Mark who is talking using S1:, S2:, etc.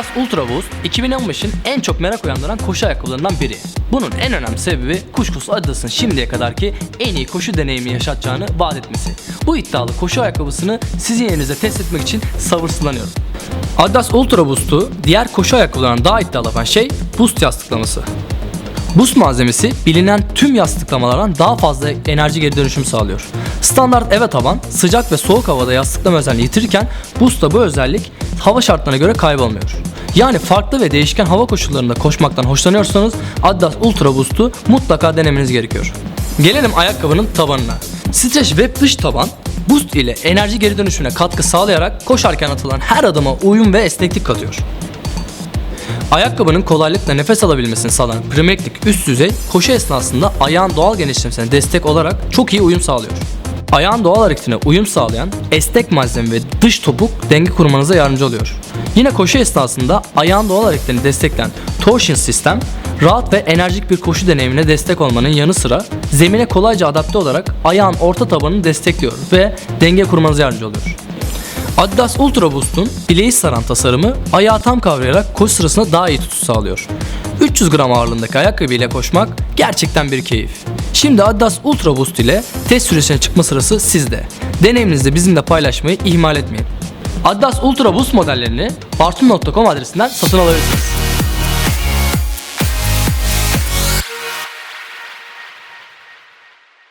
S1: Adidas Ultra Boost 2015'in en çok merak uyandıran koşu ayakkabılarından biri. Bunun en önemli sebebi kuşkusuz Adidas'ın şimdiye kadarki en iyi koşu deneyimi yaşatacağını vaat etmesi. Bu iddialı koşu ayakkabısını sizin yerinize test etmek için sabırsızlanıyorum. Adidas Ultra Boost'u diğer koşu ayakkabılarından daha iddialı yapan şey Boost yastıklaması. Boost malzemesi bilinen tüm yastıklamalardan daha fazla enerji geri dönüşüm sağlıyor. Standart eve taban sıcak ve soğuk havada yastıklama özelliğini yitirirken Boost'ta bu özellik hava şartlarına göre kaybolmuyor. Yani farklı ve değişken hava koşullarında koşmaktan hoşlanıyorsanız Adidas Ultra Boost'u mutlaka denemeniz gerekiyor. Gelelim ayakkabının tabanına. Streç web dış taban Boost ile enerji geri dönüşümüne katkı sağlayarak koşarken atılan her adıma uyum ve esneklik katıyor. Ayakkabının kolaylıkla nefes alabilmesini sağlayan primeklik üst düzey koşu esnasında ayağın doğal genişlemesine destek olarak çok iyi uyum sağlıyor. Ayağın doğal hareketine uyum sağlayan esnek malzeme ve dış topuk denge kurmanıza yardımcı oluyor. Yine koşu esnasında ayağın doğal hareketini destekleyen torsion sistem rahat ve enerjik bir koşu deneyimine destek olmanın yanı sıra zemine kolayca adapte olarak ayağın orta tabanını destekliyor ve denge kurmanıza yardımcı oluyor. Adidas Ultra Boost'un bileği saran tasarımı ayağı tam kavrayarak koşu sırasında daha iyi tutuş sağlıyor. 300 gram ağırlığındaki ayakkabı ile koşmak gerçekten bir keyif. Şimdi Adidas Ultra Boost ile test süresine çıkma sırası sizde. Deneyiminizi bizimle paylaşmayı ihmal etmeyin. Adidas Ultra Boost modellerini bartum.com adresinden satın alabilirsiniz.